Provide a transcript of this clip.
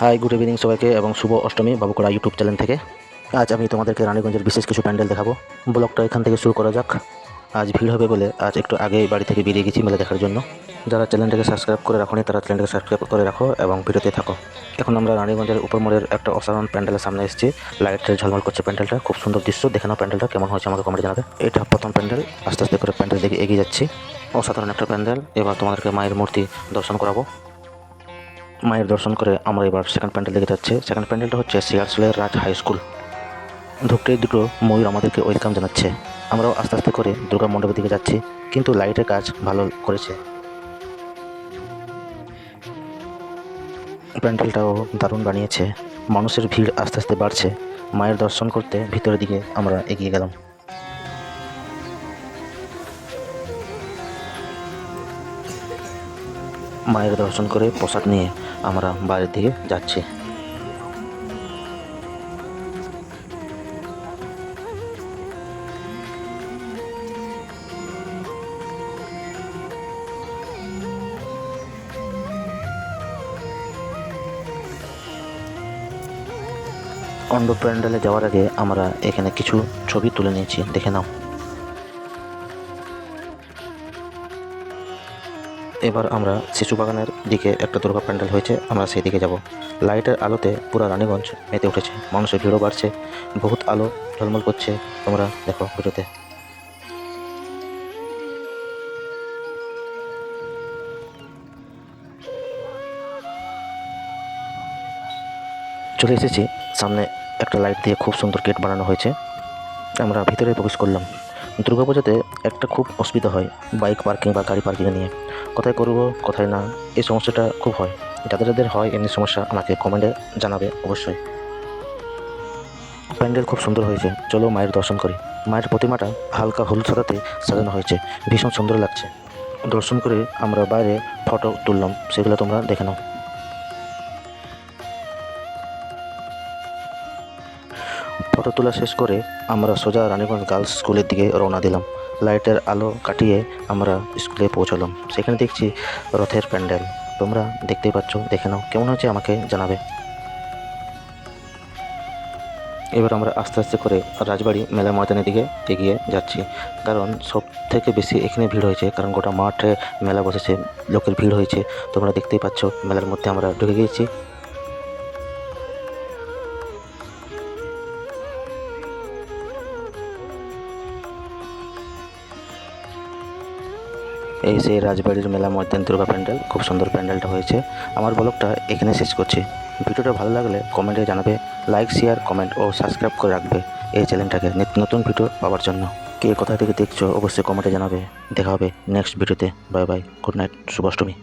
Hi good evening সবাইকে এবং শুভ অষ্টমী বাবুকড়া ইউটিউব চ্যানেল থেকে। আজ আমি তোমাদেরকে রানীগঞ্জের বিশেষ কিছু প্যান্ডেল দেখাবো। ব্লগটা এখান থেকে শুরু করা যাক। আজ ভিড় হবে বলে আজ একটু আগে বাড়ি থেকে বেরিয়ে গেছি মেলা দেখার জন্য। যারা চ্যানেলটাকে সাবস্ক্রাইব করে রাখোনি, তারা চ্যানেলটাকে সাবস্ক্রাইব করে রাখো এবং ভিডিওতে থাকো। এখন আমরা রানীগঞ্জের উপর মোড়ের একটা অসাধারণ প্যান্ডেলের সামনে এসেছি। লাইটের ঝলমল করছে প্যান্ডেলটা। খুব সুন্দর দৃশ্য। দেখে নাও প্যান্ডেলটা কেমন হয়েছে আমাকে কমেন্টে জানাবে। এটা প্রথম প্যান্ডেল। আস্তে আস্তে করে প্যান্ডেল দিকে এগিয়ে যাচ্ছি। অসাধারণ একটা প্যান্ডেল। এবার তোমাদেরকে মায়ের মূর্তি দর্শন করাবো। মায়ের দর্শন করে আমরা এবার সেকেন্ড প্যান্ডেল দিকে যাচ্ছি। সেকেন্ড প্যান্ডেলটা হচ্ছে সিয়ারসলের রাজ হাই স্কুল ঢুকতেই দুটো ময়ূর আমাদেরকে ওয়েলকাম জানাচ্ছে। আমরাও আস্তে আস্তে করে দুর্গা মণ্ডপের দিকে যাচ্ছি, কিন্তু লাইটের কাজ ভালো করেছে। প্যান্ডেলটাও দারুণ বানিয়েছে। মানুষের ভিড় আস্তে আস্তে বাড়ছে। মায়ের দর্শন করতে ভিতরের দিকে আমরা এগিয়ে গেলাম। মায়ের দর্শন করে প্রসাদ নিয়ে আমরা বাইরের দিকে যাচ্ছি। অন্য প্যান্ডেলে যাওয়ার আগে আমরা এখানে কিছু ছবি তুলে নিয়েছি। দেখে নাও। এবার আমরা শিশু বাগানের দিকে একটা দুর্গা প্যান্ডেল হয়েছে, আমরা সেই দিকে যাব। লাইটের আলোতে পুরো রানীগঞ্জ মেতে উঠেছে, মানুষের ভিড়ও বাড়ছে, বহুত আলো ঝলমল করছে, তোমরা দেখো ভিডিওতে চলে এসেছি, সামনে একটা লাইট দিয়ে খুব সুন্দর গেট বানানো হয়েছে, আমরা ভিতরে প্রবেশ করলাম। দুর্গাপূজাতে একটা খুব অসুবিধা হয়, বাইক পার্কিং বা গাড়ি পার্কিং নিয়ে। কোথায় করব, কোথায় না, এই সমস্যাটা খুব হয়। যাদের যাদের হয় এমনি সমস্যা আমাকে কমেন্টে জানাবে অবশ্যই। প্যান্ডেল খুব সুন্দর হয়েছে, চলো মায়ের দর্শন করি। মায়ের প্রতিমাটা হালকা হলুদ সাদাতে সাজানো হয়েছে, ভীষণ সুন্দর লাগছে। দর্শন করে আমরা বাইরে ফটো তুললাম, সেগুলো তোমরা দেখে নাও। ফটো তোলা শেষ করে আমরা সোজা রানীগঞ্জ গার্লস স্কুলের দিকে রওনা দিলাম। লাইটের আলো কাটিয়ে আমরা স্কুলে পৌঁছালাম। সেখানে দেখছি রথের প্যান্ডেল। তোমরা দেখতেই পাচ্ছ, দেখে নাও, কেমন হচ্ছে আমাকে জানাবে। এবার আমরা আস্তে আস্তে করে রাজবাড়ি মেলা ময়দানের দিকে এগিয়ে যাচ্ছি। কারণ সব থেকে বেশি এখানে ভিড় হয়েছে, কারণ গোটা মাঠে মেলা বসেছে, লোকের ভিড় হয়েছে। তোমরা দেখতেই পাচ্ছ, মেলার মধ্যে আমরা ঢুকে গিয়েছি। এই সেই রাজবাড়ির মেলা ময়দান দুর্গা প্যান্ডেল, খুব সুন্দর প্যান্ডেলটা হয়েছে। আমার ব্লগটা এখানে শেষ করছি। ভিডিওটা ভালো লাগলে কমেন্টে জানাবে, লাইক, শেয়ার, কমেন্ট ও সাবস্ক্রাইব করে রাখবে এই চ্যানেলটাকে। নিত্য নতুন ভিডিও পাওয়ার জন্য। কে কোথা থেকে দেখছ অবশ্যই কমেন্টে জানাবে। দেখা হবে নেক্সট ভিডিওতে। Bye bye. গুড নাইট শুভ অষ্টমী